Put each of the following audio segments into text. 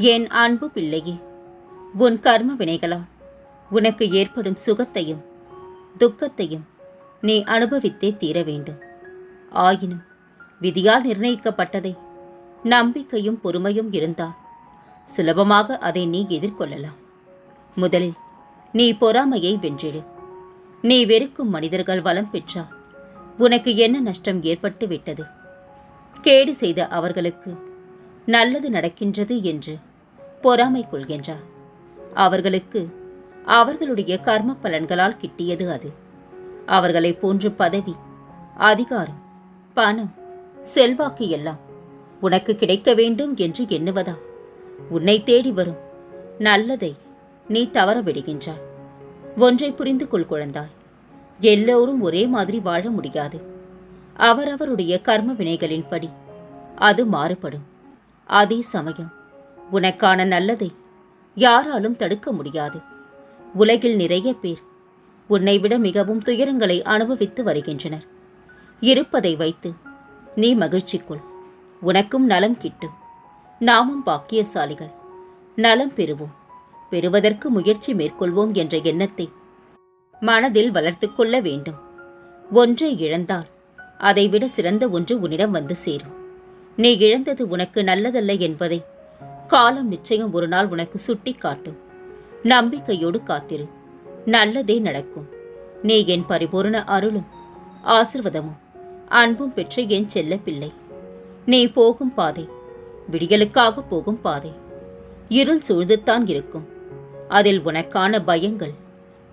என் அன்பு பிள்ளையே உன் கர்ம வினைகளால் உனக்கு ஏற்படும் சுகத்தையும் துக்கத்தையும் நீ அனுபவித்தே தீர வேண்டும். ஆயினும் விதியால் நிர்ணயிக்கப்பட்டதை நம்பிக்கையும் பொறுமையும் இருந்தால் சுலபமாக அதை நீ எதிர்கொள்ளலாம். முதலில் நீ பொறாமையை வென்றிடு. நீ வெறுக்கும் மனிதர்கள் வளம் பெற்றால் உனக்கு என்ன நஷ்டம் ஏற்பட்டு விட்டது கேடு செய்த அவர்களுக்கு நல்லது நடக்கின்றது என்று பொறாமை கொள்கின்றார். அவர்களுக்கு அவர்களுடைய கர்ம பலன்களால் கிட்டியது அது. அவர்களை போன்று பதவி அதிகாரம் பணம் செல்வாக்கு எல்லாம் உனக்கு கிடைக்க வேண்டும் என்று எண்ணுவதா? உன்னை தேடி வரும் நல்லதை நீ தவற விடுகின்றாய். ஒன்றை புரிந்து கொள் குழந்தாய். எல்லோரும் ஒரே மாதிரி வாழ முடியாது. அவரவருடைய கர்ம வினைகளின்படி அது மாறுபடும். அதே சமயம் உனக்கான நல்லதை யாராலும் தடுக்க முடியாது. உலகில் நிறைய பேர் உன்னை விட மிகவும் துயரங்களை அனுபவித்து வருகின்றனர். இருப்பதை வைத்து நீ மகிழ்ச்சிக்குள் உனக்கும் நலம் கிட்டும் நாமும் பாக்கியசாலிகள். நலம் பெறுவோம். பெறுவதற்கு முயற்சி மேற்கொள்வோம் என்ற எண்ணத்தை மனதில் வளர்த்துக் கொள்ள வேண்டும். ஒன்றை இழந்தால் அதைவிட சிறந்த ஒன்று உன்னிடம் வந்து சேரும். நீ இழந்தது உனக்கு நல்லதல்ல என்பதை காலம் நிச்சயம் ஒரு நாள் உனக்கு சுட்டி காட்டும் நம்பிக்கையோடு காத்திரு. நல்லதே நடக்கும். நீ என் பரிபூரண அருளும் ஆசிர்வதமும் அன்பும் பெற்ற என் செல்ல பிள்ளை. நீ போகும் பாதை விடியலுக்காக போகும் பாதை. இருள் சூழ்ந்துத்தான் இருக்கும். அதில் உனக்கான பயங்கள்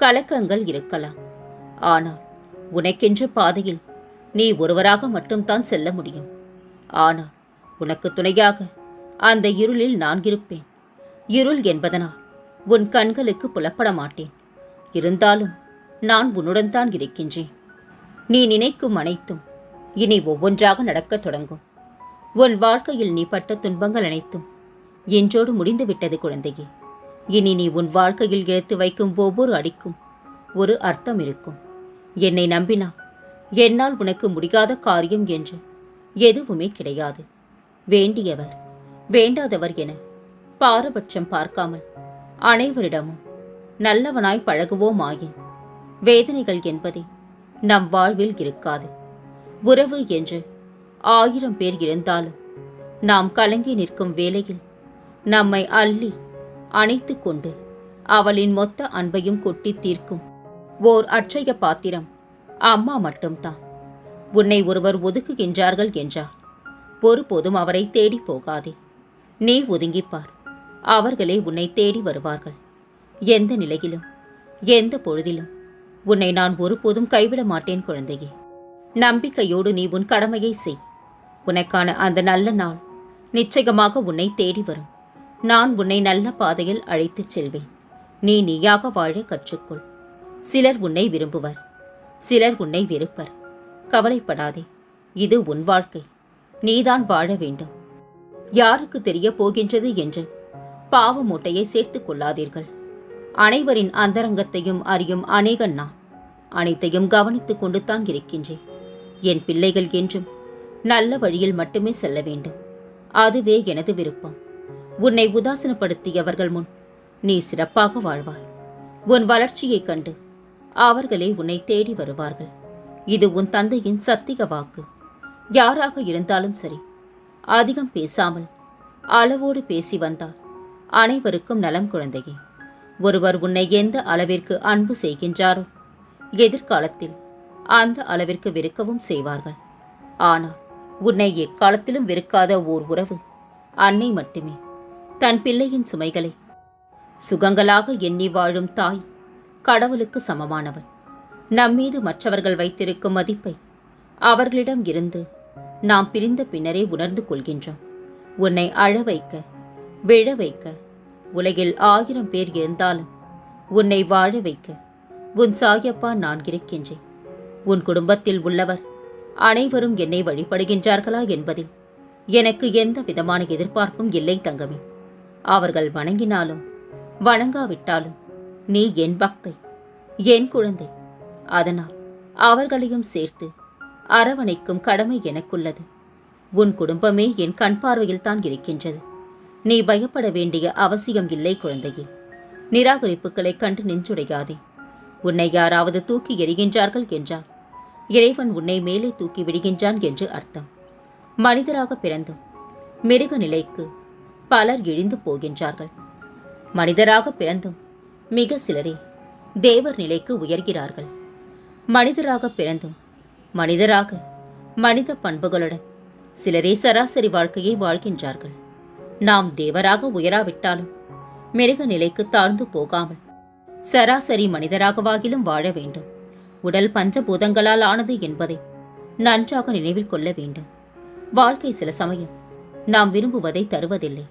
கலக்கங்கள் இருக்கலாம். ஆனால் உனக்கென்ற பாதையில் நீ ஒருவராக மட்டும்தான் செல்ல முடியும். ஆனால் உனக்கு துணையாக அந்த இருளில் நான் இருப்பேன். இருள் என்பதனால் உன் கண்களுக்கு புலப்பட மாட்டேன். இருந்தாலும் நான் உன்னுடன் தான் இருக்கின்றேன். நீ நினைக்கும் அனைத்தும் இனி ஒவ்வொன்றாக நடக்கத் தொடங்கும். உன் வாழ்க்கையில் நீ பட்ட துன்பங்கள் அனைத்தும் என்றோடு முடிந்துவிட்டது குழந்தையே. இனி நீ உன் வாழ்க்கையில் எடுத்து வைக்கும் ஒவ்வொரு அடிக்கும் ஒரு அர்த்தம் இருக்கும். என்னை நம்பினா என்னால் உனக்கு முடியாத காரியம் என்று எதுவுமே கிடையாது. வேண்டியவர் வேண்டாதவர் என பாரபட்சம் பார்க்காமல் அனைவரிடமும் நல்லவனாய் பழகுவோம் ஆயின் வேதனைகள் என்பதே நம் வாழ்வில் இருக்காது. உறவு என்று ஆயிரம் பேர் இருந்தாலும் நாம் கலங்கி நிற்கும் வேளையில் நம்மை அள்ளி அணைத்து கொண்டு அவளின் மொத்த அன்பையும் கொட்டி தீர்க்கும் ஓர் அற்றைய பாத்திரம் அம்மா மட்டும்தான். உன்னை ஒருவர் ஒதுக்குகின்றார்கள் என்றார் ஒருபோதும் அவரை தேடி போகாதே. நீ ஒதுங்கிப்பார். அவர்களே உன்னை தேடி வருவார்கள். எந்த நிலையிலும் எந்த பொழுதிலும் உன்னை நான் ஒருபோதும் கைவிட மாட்டேன் குழந்தையே. நம்பிக்கையோடு நீ உன் கடமையை செய். உனக்கான அந்த நல்ல நாள் நிச்சயமாக உன்னை தேடி வரும். நான் உன்னை நல்ல பாதையில் அழைத்துச் செல்வேன். நீ நீயாக வாழ கற்றுக்கொள். சிலர் உன்னை விரும்புவர். சிலர் உன்னை வெறுப்பர். கவலைப்படாதே. இது உன் வாழ்க்கை. நீதான் வாழ வேண்டும். யாருக்கு தெரிய போகின்றது என்று பாவ மூட்டையை சேர்த்துக் கொள்ளாதீர்கள். அனைவரின் அந்தரங்கத்தையும் அறியும் அநேகன் நான் அனைத்தையும் கவனித்துக் கொண்டு தான் இருக்கின்றேன். என் பிள்ளைகள் என்றும் நல்ல வழியில் மட்டுமே செல்ல வேண்டும். அதுவே எனது விருப்பம். உன்னை உதாசனப்படுத்தியவர்கள் முன் நீ சிறப்பாக வாழ்வாய். உன் வளர்ச்சியைக் கண்டு அவர்களே உன்னை தேடி வருவார்கள். இது உன் தந்தையின் சத்திக வாக்கு. யாராக இருந்தாலும் சரி அதிகம் பேசாமல் அளவோடு பேசி வந்தால் அனைவருக்கும் நலம் குழந்தையே ஒருவர் உன்னை எந்த அளவிற்கு அன்பு செய்கின்றாரோ எதிர்காலத்தில் அந்த அளவிற்கு வெறுக்கவும் செய்வார்கள். ஆனால் உன்னை எக்காலத்திலும் வெறுக்காத ஓர் உறவு அன்னை மட்டுமே. தன் பிள்ளையின் சுமைகளை சுகங்களாக எண்ணி வாழும் தாய் கடவுளுக்கு சமமானவள். நம்மீது மற்றவர்கள் வைத்திருக்கும் மதிப்பை அவர்களிடம் இருந்து நாம் பிரிந்த பின்னரே உணர்ந்து கொள்கின்றோம். உன்னை அழ வைக்க விழ வைக்க உலகில் ஆயிரம் பேர் இருந்தாலும் உன்னை வாழ வைக்க உன் சாயப்பா நான் இருக்கின்றேன். உன் குடும்பத்தில் உள்ளவர் அனைவரும் என்னை வழிபடுகின்றார்களா என்பதில் எனக்கு எந்த விதமான எதிர்பார்ப்பும் இல்லை தங்கமே. அவர்கள் வணங்கினாலும் வணங்காவிட்டாலும் நீ என் பக்தை என் குழந்தை. அதனால் அவர்களையும் சேர்த்து அரவணைக்கும் கடமை எனக்குள்ளது. உன் குடும்பமே என் கண் பார்வையில் தான் இருக்கின்றது. நீ பயப்பட வேண்டிய அவசியம் இல்லை குழந்தையே. நிராகரிப்புகளை கண்டு நெஞ்சுடையாதே உன்னை யாராவது தூக்கி எறிகின்றார்கள் என்றால் இறைவன் உன்னை மேலே தூக்கி விடுகின்றான் என்று அர்த்தம். மனிதராக பிறந்தும் மிருக நிலைக்கு பலர் இழிந்து போகின்றார்கள். மனிதராக பிறந்தும் மிக சிலரே தேவர் நிலைக்கு உயர்கிறார்கள். மனிதராக பிறந்தும் மனிதராக மனித பண்புகளுடன் சிலரே சராசரி வாழ்க்கையை வாழ்கின்றார்கள். நாம் தேவராக உயராவிட்டாலும் மிருக நிலைக்கு தாழ்ந்து போகாமல் சராசரி மனிதராகவாகிலும் வாழ வேண்டும். உடல் பஞ்சபூதங்களால் ஆனது என்பதை நன்றாக நினைவில் கொள்ள வேண்டும். வாழ்க்கை சில சமயம் நாம் விரும்புவதை தருவதில்லை.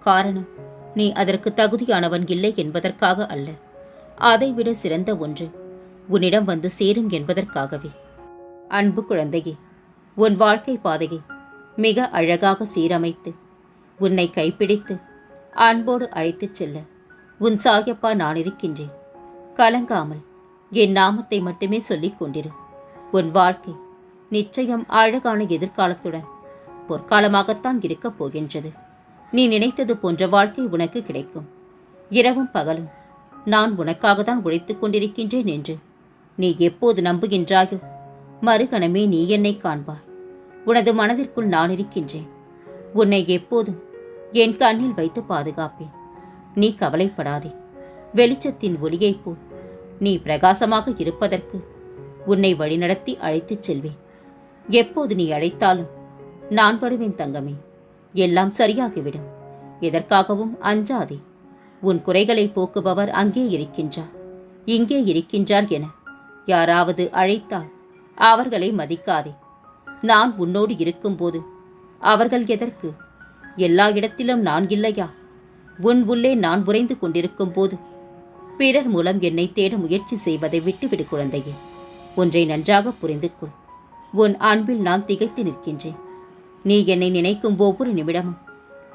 காரணம் நீ அதற்கு தகுதியானவன் இல்லை என்பதற்காக அல்ல. அதைவிட சிறந்த ஒன்று உன்னிடம் வந்து சேரும் என்பதற்காகவே. அன்பு குழந்தையே உன் வாழ்க்கை பாதையை மிக அழகாக சீரமைத்து உன்னை கைப்பிடித்து அன்போடு அழைத்துச் செல்ல உன் சாயப்பா நான் இருக்கின்றேன். கலங்காமல் என் நாமத்தை மட்டுமே சொல்லிக் கொண்டிரு. உன் வாழ்க்கை நிச்சயம் அழகான எதிர்காலத்துடன் பொற்காலமாகத்தான் இருக்கப் போகின்றது. நீ நினைத்தது போன்ற வாழ்க்கை உனக்கு கிடைக்கும். இரவும் பகலும் நான் உனக்காகத்தான் உழைத்துக் கொண்டிருக்கின்றேன் என்று நீ எப்போது நம்புகின்றாயோ மறுகணமே நீ என்னை காண்பாய் உனது மனதிற்குள் நான் இருக்கின்றேன். உன்னை எப்போதும் என் கண்ணில் வைத்து பாதுகாப்பேன். நீ கவலைப்படாதே. வெளிச்சத்தின் ஒளியைப் போல் நீ பிரகாசமாக இருப்பதற்கு உன்னை வழிநடத்தி அழைத்துச் செல்வேன். எப்போது நீ அழைத்தாலும் நான் வருவேன் தங்கமே. எல்லாம் சரியாகிவிடும். எதற்காகவும் அஞ்சாதே. உன் குறைகளை போக்குபவர் அங்கே இருக்கின்றார். இங்கே இருக்கின்றார் என யாராவது அழைத்தால் அவர்களை மதிக்காதே. நான் உன்னோடு இருக்கும்போது அவர்கள் எதற்கு? எல்லா இடத்திலும் நான் இல்லையா? உன் உள்ளே நான் உறைந்து கொண்டிருக்கும் போது பிறர் மூலம் என்னை தேட முயற்சி செய்வதை விட்டுவிடு குழந்தையே. ஒன்றை நன்றாக புரிந்து கொள் உன் அன்பில் நான் திகைத்து நிற்கின்றேன். நீ என்னை நினைக்கும் ஒவ்வொரு நிமிடமும்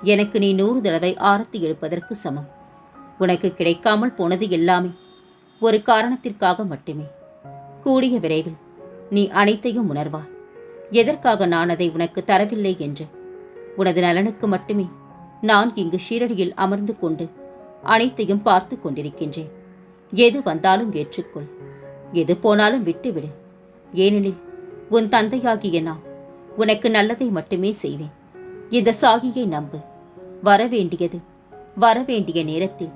எனக்கு நீ நூறு தடவை ஆரத்தி எடுப்பதற்கு சமம். உனக்கு கிடைக்காமல் போனது எல்லாமே ஒரு காரணத்திற்காக மட்டுமே. கூடிய விரைவில் நீ அனைத்தையும் உணர்வா? எதற்காக நான் அதை உனக்கு தரவில்லை என்று? உனது நலனுக்கு மட்டுமே நான் இங்கு ஷீரடியில் அமர்ந்து கொண்டு அனைத்தையும் பார்த்து கொண்டிருக்கின்றேன். எது வந்தாலும் ஏற்றுக்கொள். எது போனாலும் விட்டுவிடு. ஏனெனில் உன் தந்தையாகிய நான் உனக்கு நல்லதை மட்டுமே செய்வேன். இந்த சாகியை நம்பு. வரவேண்டியது வரவேண்டிய நேரத்தில்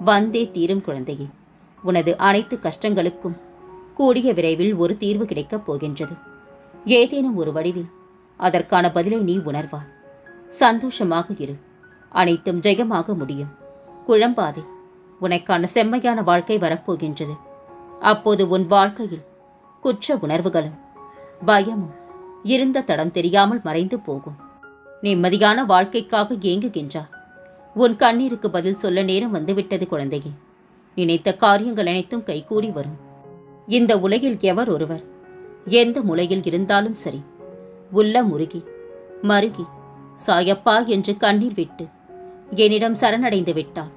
வந்தே தீரும் குழந்தையே. உனது அனைத்து கஷ்டங்களுக்கும் கூடிய விரைவில் ஒரு தீர்வு கிடைக்கப் போகின்றது. ஏதேனும் ஒரு வடிவில் அதற்கான பதிலை நீ உணர்வாய். சந்தோஷமாக இரு. அனைத்தும் ஜெயமாக முடியும். குழம்பாதே உனக்கான செம்மையான வாழ்க்கை வரப்போகின்றது. அப்போது உன் வாழ்க்கையில் குற்ற உணர்வுகளும் பயமும் இருந்த தடம் தெரியாமல் மறைந்து போகும். நிம்மதியான வாழ்க்கைக்காக ஏங்குகின்றார் உன் கண்ணீருக்கு பதில் சொல்ல நேரம் வந்துவிட்டது குழந்தையே. நினைத்த காரியங்கள் அனைத்தும் கைகூடி வரும். இந்த உலகில் எவர் ஒருவர்? எந்த முலையில் இருந்தாலும் சரி. உள்ள முருகி மருகி சாயப்பா என்று கண்ணீர் விட்டு என்னிடம் சரணடைந்து விட்டார்.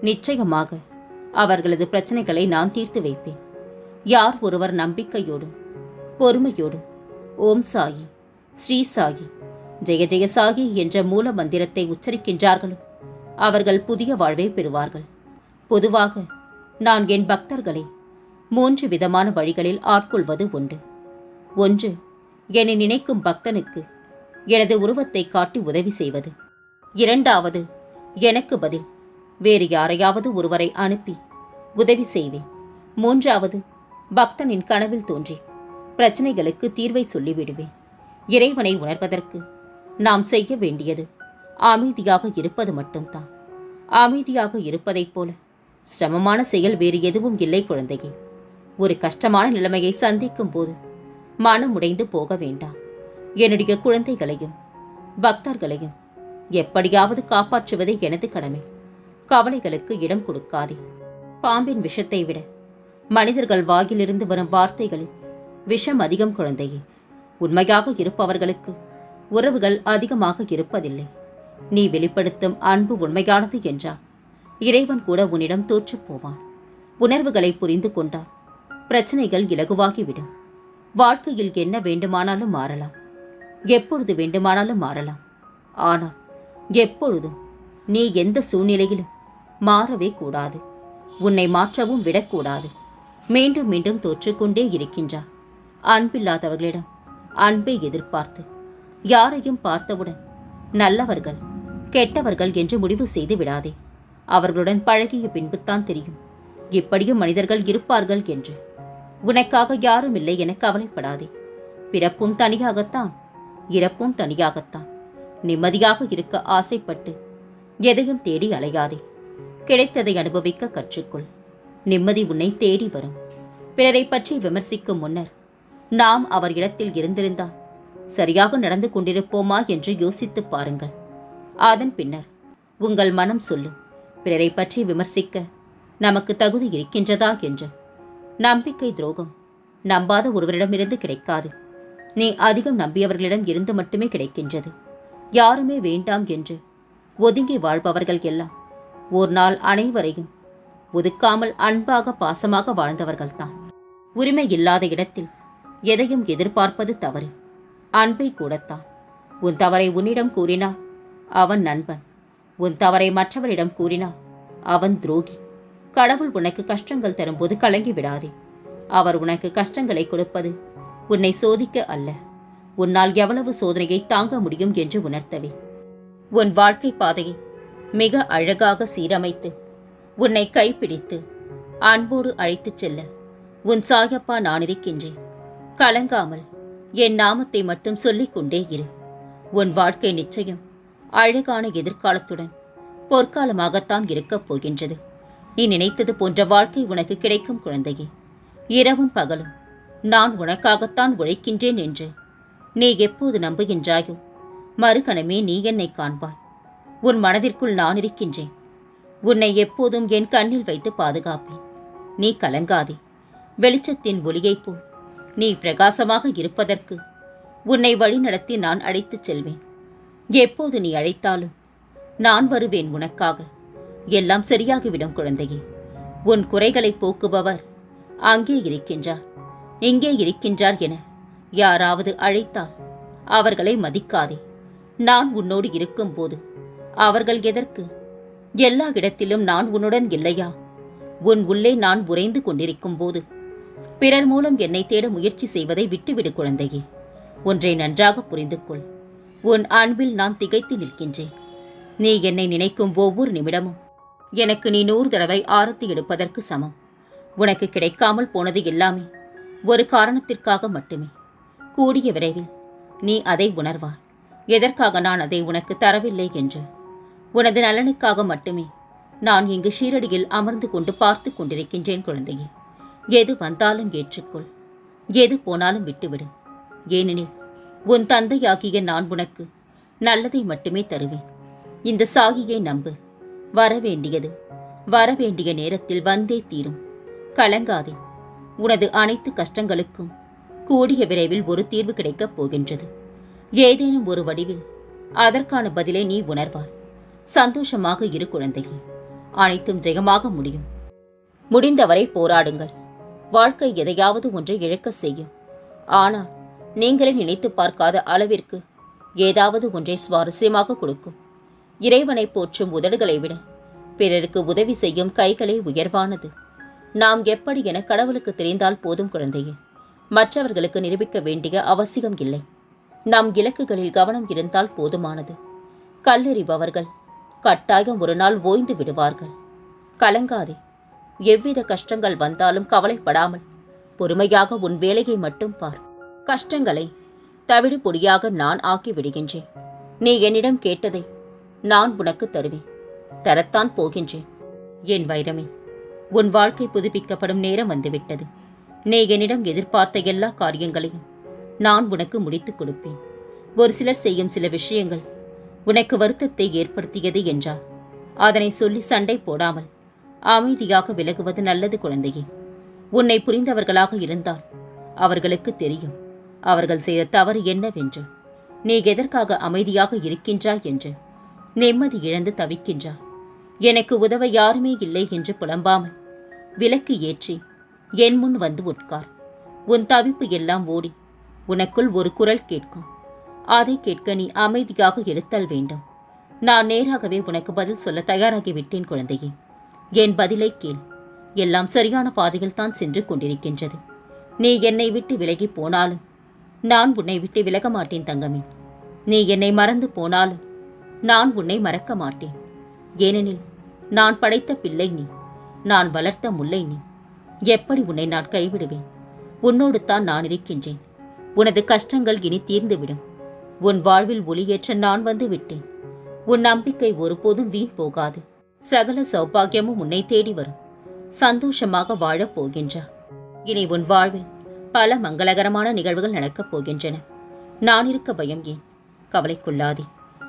நிச்சயமாக அவர்களது பிரச்சனைகளை நான் தீர்த்து வைப்பேன். யார் ஒருவர் நம்பிக்கையோடும் பொறுமையோடும் ஓம் சாயி ஸ்ரீ சாயி ஜெய ஜெய சாயி என்ற மூல மந்திரத்தை உச்சரிக்கின்றார்களோ அவர்கள் புதிய வாழ்வை பெறுவார்கள். பொதுவாக நான் என் பக்தர்களை மூன்று விதமான வழிகளில் ஆட்கொள்வது உண்டு. ஒன்று என்னை நினைக்கும் பக்தனுக்கு எனது உருவத்தை காட்டி உதவி செய்வது. இரண்டாவது எனக்கு பதில் வேறு யாரையாவது ஒருவரை அனுப்பி உதவி செய்வேன். மூன்றாவது பக்தனின் கனவில் தோன்றி பிரச்சனைகளுக்கு தீர்வை சொல்லிவிடுவேன். இறைவனை உணர்வதற்கு நாம் செய்ய வேண்டியது அமைதியாக இருப்பது மட்டும்தான். அமைதியாக இருப்பதைப் போல சிரமமான செயல் வேறு எதுவும் இல்லை குழந்தையே. ஒரு கஷ்டமான நிலைமையை சந்திக்கும் போது மனம் உடைந்து போக வேண்டாம். என்னுடைய குழந்தைகளையும் பக்தர்களையும் எப்படியாவது காப்பாற்றுவதே எனது கடமை. கவலைகளுக்கு இடம் கொடுக்காதே. பாம்பின் விஷத்தை விட மனிதர்கள் வாயிலிருந்து வரும் வார்த்தைகளில் விஷம் அதிகம் குழந்தையே. உண்மையாக இருப்பவர்களுக்கு உறவுகள் அதிகமாக இருப்பதில்லை. நீ வெளிப்படுத்தும் அன்பு உண்மையானது என்றால் இறைவன் கூட உன்னிடம் தோற்றுப் போவான். உணர்வுகளை புரிந்து கொண்டால் பிரச்சனைகள் இலகுவாகிவிடும். வாழ்க்கையில் என்ன வேண்டுமானாலும் மாறலாம். எப்பொழுது வேண்டுமானாலும் மாறலாம். ஆனால் எப்பொழுதும் நீ எந்த சூழ்நிலையிலும் மாறவே கூடாது. உன்னை மாற்றவும் விடக்கூடாது. மீண்டும் மீண்டும் தோற்றுக்கொண்டே இருக்கின்றார் அன்பில்லாதவர்களிடம் அன்பை எதிர்பார்த்து யாரையும் பார்த்தவுடன் நல்லவர்கள் கெட்டவர்கள் என்று முடிவு செய்து விடாதே. அவர்களுடன் பழகிய பின்புத்தான் தெரியும். இப்படியும் மனிதர்கள் இருப்பார்கள் என்று. உனக்காக யாரும் இல்லை என கவலைப்படாதே. பிறப்பும் தனியாகத்தான் இறப்பும் தனியாகத்தான். நிம்மதியாக இருக்க ஆசைப்பட்டு எதையும் தேடி அலையாதே. கிடைத்ததை அனுபவிக்க கற்றுக்கொள். நிம்மதி உன்னை தேடி வரும். பிறரை பற்றி விமர்சிக்கும் முன்னர் நாம் அவர் இடத்தில் இருந்திருந்தால் சரியாக நடந்து கொண்டிருப்போமா என்று யோசித்துப் பாருங்கள். அதன் பின்னர் உங்கள் மனம் சொல்லும். பிறரை பற்றி விமர்சிக்க நமக்கு தகுதி இருக்கின்றதா என்று. நம்பிக்கை துரோகம். நம்பாத ஒருவரிடமிருந்து கிடைக்காது. நீ அதிகம் நம்பியவர்களிடம் இருந்து மட்டுமே கிடைக்கின்றது. யாருமே வேண்டாம் என்று ஒதுங்கி வாழ்பவர்கள் எல்லாம். ஒரு நாள் அனைவரையும் ஒதுக்காமல் அன்பாக பாசமாக வாழ்ந்தவர்கள்தான். உரிமை இல்லாத இடத்தில் எதையும் எதிர்பார்ப்பது தவறு. அன்பை கூடத்தான். உன் தவறை உன்னிடம் கூறினார் அவன் நண்பன். உன் தவறை மற்றவரிடம் கூறினார் அவன் துரோகி. கடவுள் உனக்கு கஷ்டங்கள் தரும்போது கலங்கி விடாதே அவர் உனக்கு கஷ்டங்களை கொடுப்பது உன்னை சோதிக்க அல்ல. உன்னால் எவ்வளவு சோதனையை தாங்க முடியும் என்று உணர்த்தவே. உன் வாழ்க்கை பாதையை மிக அழகாக சீரமைத்து உன்னை கைப்பிடித்து அன்போடு அழைத்துச் செல்ல உன் சாயப்பா நான் இருக்கின்றேன். கலங்காமல் என் நாமத்தை மட்டும் சொல்லிக் கொண்டே இரு. உன் வாழ்க்கை நிச்சயம் அழகான எதிர்காலத்துடன் பொற்காலமாகத்தான் இருக்கப் போகின்றது. நீ நினைத்தது போன்ற வாழ்க்கை உனக்கு கிடைக்கும் குழந்தையே. இரவும் பகலும் நான் உனக்காகத்தான் உழைக்கின்றேன் என்று நீ எப்போது நம்புகின்றாயோ மறுகணமே நீ என்னை காண்பாய். உன் மனதிற்குள் நான் இருக்கின்றேன். உன்னை எப்போதும் என் கண்ணில் வைத்து பாதுகாப்பேன். நீ கலங்காதே. வெளிச்சத்தின் ஒளியைப் போல் நீ பிரகாசமாக இருப்பதற்கு உன்னை வழிநடத்தி நான் அழைத்துச் செல்வேன். எப்போது நீ அழைத்தாலும் நான் வருவேன் உனக்காக. எல்லாம் சரியாகிவிடும் குழந்தையே. உன் குறைகளை போக்குபவர் அங்கே இருக்கின்றார். இங்கே இருக்கின்றார் என யாராவது அழைத்தால் அவர்களை மதிக்காதே. நான் உன்னோடு இருக்கும்போது அவர்கள் எதற்கு? எல்லா இடத்திலும் நான் உன்னுடன் இல்லையா? உன் உள்ளே நான் உறைந்து கொண்டிருக்கும் போது பிறர் மூலம் என்னை தேட முயற்சி செய்வதை விட்டுவிடு குழந்தையே. ஒன்றை நன்றாக புரிந்து கொள் உன் அன்பில் நான் திகைத்து நிற்கின்றேன். நீ என்னை நினைக்கும் ஒவ்வொரு நிமிடமும் எனக்கு நீ நூறு தடவை ஆரத்தி எடுப்பதற்கு சமம். உனக்கு கிடைக்காமல் போனது எல்லாமே ஒரு காரணத்திற்காக மட்டுமே. கூடிய விரைவில் நீ அதை உணர்வாய். எதற்காக நான் அதை உனக்கு தரவில்லை என்று? உனது நலனுக்காக மட்டுமே நான் இங்கு ஷீரடியில் அமர்ந்து கொண்டு பார்த்து கொண்டிருக்கின்றேன் குழந்தையே. எது வந்தாலும் ஏற்றுக்கொள். எது போனாலும் விட்டுவிடு. ஏனெனில் உன் தந்தையாகிய நான் உனக்கு நல்லதை மட்டுமே தருவேன். இந்த சாகியை நம்பு. வரவேண்டியது. வரவேண்டிய நேரத்தில் வந்தே தீரும். கலங்காதே. உனது அனைத்து கஷ்டங்களுக்கும் கூடிய விரைவில் ஒரு தீர்வு கிடைக்கப் போகின்றது. ஏதேனும் ஒரு வடிவில் அதற்கான பதிலை நீ உணர்வாய். சந்தோஷமாக இரு குழந்தையே. அனைத்தும் ஜெயமாக முடியும். முடிந்தவரை போராடுங்கள். வாழ்க்கை எதையாவது ஒன்றை இழக்க செய்யும். ஆனால் நீங்களே நினைத்து பார்க்காத அளவிற்கு ஏதாவது ஒன்றை சுவாரஸ்யமாக கொடுக்கும். இறைவனை போற்றும் உதடுகளை விட. பிறருக்கு உதவி செய்யும் கைகளே உயர்வானது. நாம் எப்படி என கடவுளுக்கு தெரிந்தால் போதும் குழந்தையே. மற்றவர்களுக்கு நிரூபிக்க வேண்டிய அவசியம் இல்லை. நம் இலக்குகளில் கவனம் இருந்தால் போதுமானது. கல்லெறிபவர்கள் கட்டாயம் ஒரு நாள் ஓய்ந்து விடுவார்கள். கலங்காதே. எவ்வித கஷ்டங்கள் வந்தாலும் கவலைப்படாமல் பொறுமையாக உன் வேலையை மட்டும் பார். கஷ்டங்களை தவிடு பொடியாக நான் ஆக்கி விடுகின்றேன். நீ என்னிடம் கேட்டதை நான் உனக்கு தருவேன். தரத்தான் போகின்றேன். என் வைரமே உன் வாழ்க்கை புதுப்பிக்கப்படும் நேரம் வந்துவிட்டது. நீ என்னிடம் எதிர்பார்த்த எல்லா காரியங்களையும் நான் உனக்கு முடித்துக் கொடுப்பேன். ஒரு சிலர் செய்யும் சில விஷயங்கள் உனக்கு வருத்தத்தை ஏற்படுத்தியது என்றார் அதனை சொல்லி சண்டை போடாமல் அமைதியாக விலகுவது நல்லது குழந்தையே. உன்னை புரிந்தவர்களாக இருந்தால் அவர்களுக்கு தெரியும். அவர்கள் செய்த தவறு என்னவென்று. நீ எதற்காக அமைதியாக இருக்கின்றாய் என்று. நிம்மதி இழந்து தவிக்கின்றாய் எனக்கு உதவ யாருமே இல்லை என்று புலம்பாமல் விலக்கு ஏற்றி என் முன் வந்து உட்கார். உன் தவிப்பு எல்லாம் ஓடி உனக்குள் ஒரு குரல் கேட்கும். அதை கேட்க நீ அமைதியாக இருத்தல் வேண்டும். நான் நேராகவே உனக்கு பதில் சொல்ல தயாராகி விட்டேன் குழந்தையே. என் பதிலை கேள். எல்லாம் சரியான பாதையில் தான் சென்று கொண்டிருக்கின்றது. நீ என்னை விட்டு விலகி போனாலும் நான் உன்னை விட்டு விலக மாட்டேன் தங்கமே. நீ என்னை மறந்து போனாலும் நான் உன்னை மறக்க மாட்டேன். ஏனெனில் நான் படைத்த பிள்ளை நீ. நான் வளர்த்த முல்லை நீ. எப்படி உன்னை நான் கைவிடுவேன்? உன்னோடு தான் நான் இருக்கின்றேன். உனது கஷ்டங்கள் இனி தீர்ந்துவிடும். உன் வாழ்வில் ஒளியேற்ற நான் வந்து விட்டேன். உன் நம்பிக்கை ஒருபோதும் வீண் போகாது. சகல சௌபாகியமும் உன்னை தேடி வரும். சந்தோஷமாக வாழப் போகின்றார் இனி உன் வாழ்வில் பல மங்களகரமான நிகழ்வுகள் நடக்கப் போகின்றன. நான் இருக்க பயம் ஏன்? கவலைக்குள்ளாதே.